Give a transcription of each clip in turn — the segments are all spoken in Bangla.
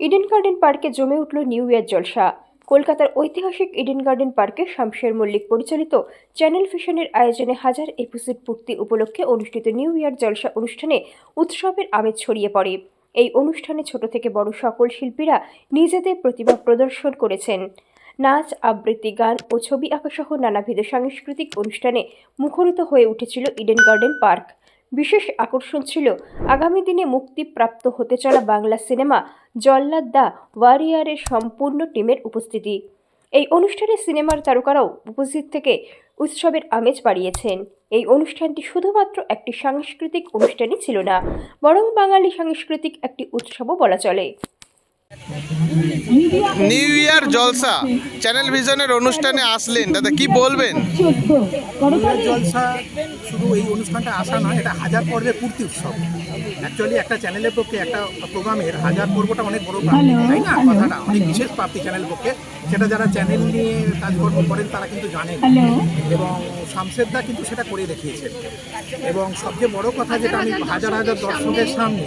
ইডেন গার্ডেন পার্কে জমে উঠল নিউ ইয়ার জলসা। কলকাতার ঐতিহাসিক ইডেন গার্ডেন পার্কে শামশের মল্লিক পরিচালিত চ্যানেল ভিশনের আয়োজনে হাজার এপিসোড পূর্তি উপলক্ষে অনুষ্ঠিত নিউ ইয়ার জলসা অনুষ্ঠানে উৎসবের আমেজ ছড়িয়ে পড়ে। এই অনুষ্ঠানে ছোট থেকে বড় সকল শিল্পীরা নিজেদের প্রতিভা প্রদর্শন করেছেন। নাচ, আবৃত্তি, গান ও ছবি আঁকাসহ নানাবিধ সাংস্কৃতিক অনুষ্ঠানে মুখরিত হয়ে উঠেছিল ইডেন গার্ডেন পার্ক। বিশেষ আকর্ষণ ছিল আগামী দিনে মুক্তিপ্রাপ্ত হতে চলা বাংলা সিনেমা জল্লাদ দ্য ওয়ারিয়ারের সম্পূর্ণ টিমের উপস্থিতি। এই অনুষ্ঠানে সিনেমার তারকারাও উপস্থিত থেকে উৎসবের আমেজ বাড়িয়েছেন। এই অনুষ্ঠানটি শুধুমাত্র একটি সাংস্কৃতিক অনুষ্ঠানই ছিল না, বরং বাঙালি সাংস্কৃতিক একটি উৎসবও বলা চলে। নিউ ইয়ার জলসা চ্যানেল ভিশনের অনুষ্ঠানে আসলেন। দাদা কি বলবেন? জলসা শুধু এই অনুষ্ঠানটা আসা নয় এটা হাজার পর্বের পূর্তি উৎসব। অ্যাকচুয়ালি একটা চ্যানেলের পক্ষে একটা প্রোগ্রামের হাজার পর্বটা অনেক বড় প্রাপ্তি তাই না? কথাটা অনেক বিশেষ প্রাপ্তি চ্যানেল পক্ষে। সেটা যারা চ্যানেল নিয়ে কাজকর্ম করেন তারা কিন্তু জানেন। এবং শামশেদদা কিন্তু সেটা করে দেখিয়েছেন। এবং সবচেয়ে বড় কথা যেটা আমি হাজার হাজার দর্শকের সামনে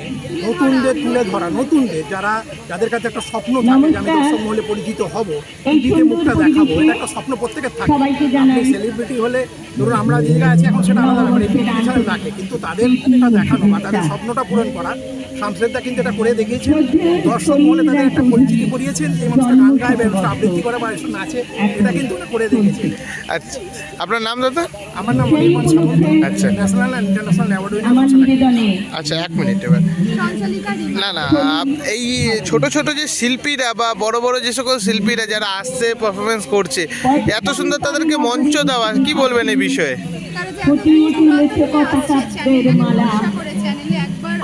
নতুনদের তুলে ধরা নতুনদের যারা যাদের কাছে একটা স্বপ্ন থাকে আমি দর্শক মহলে পরিচিত হব। টিভিতে মুখটা দেখাবো। এটা একটা স্বপ্ন প্রত্যেকের থাকে। আপনি সেলিব্রিটি হলে ধরুন আমরা যে জায়গায় আছি এখন সেটা আলাদা ব্যাপার এমনি রাখে। কিন্তু তাদের মুখটা দেখানো বা তাদের স্বপ্নটা পূরণ করা শামশেদদা কিন্তু এটা করে দেখিয়েছেন। দর্শক মহলে তাদের একটা পরিচিতি করিয়েছেন এই মানুষটা গান গায় বা মানুষটা আবৃত্তি করে বা এসব নাচে এটা কিন্তু উনি করে দেখিয়েছেন। আচ্ছা। আপনার নাম দাদা? আমার নাম অনির্বাণ সামন্ত। আচ্ছা। National and international award winner আচ্ছা এক মিনিট এবার। না না এই ছোট ছোট যে শিল্পীরা বা বড় বড় যে সকল শিল্পীরা যারা আসছে পারফরমেন্স করছে এত সুন্দর তাদেরকে মঞ্চ দেওয়া কি বলবেন এই বিষয়ে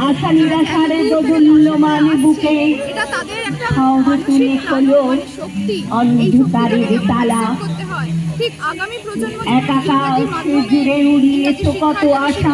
আশা নিরাশারে দোদুল্যমান বুকে এটা তাদের একটা শহরে তুলে অন্ধকারের একাকার জুড়ে উড়িয়েছে কত আশা।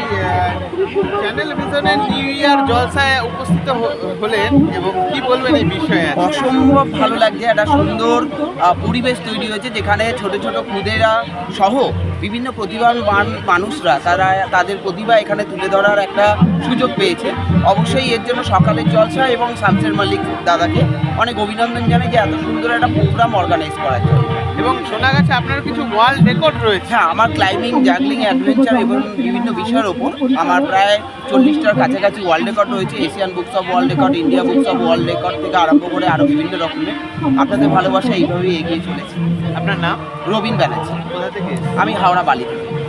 উপস্থিত হলেন এবং কি বলবেন অসম্ভব ভালো লাগছে, একটা সুন্দর পরিবেশ তৈরি হয়েছে যেখানে ছোট ছোট খুদেরা সহ বিভিন্ন প্রতিভাবান মানুষরা, তারা তাদের প্রতিভা এখানে তুলে ধরার একটা সুযোগ পেয়েছে। অবশ্যই এর জন্য সকালের জলসা এবং শামসের মালিক দাদাকে অনেক অভিনন্দন জানাই যে এত সুন্দর একটা প্রোগ্রাম অর্গানাইজ করার জন্য। এবং শোনা গেছে আপনার কিছু ওয়ার্ল্ড রেকর্ড রয়েছে। হ্যাঁ আমার ক্লাইম্বিং জাগলিং অ্যাডভেঞ্চার এবং বিভিন্ন বিষয়ের ওপর আমার প্রায় চল্লিশটার কাছাকাছি ওয়ার্ল্ড রেকর্ড রয়েছে। Asian books of world record India books of world record থেকে আরম্ভ করে আরও বিভিন্ন রকমের আপনাদের ভালোবাসা এইভাবেই এগিয়ে চলেছে। আপনার নাম? রবীন ব্যানার্জি। কোথা থেকে আমি হাওড়া বালি থেকে।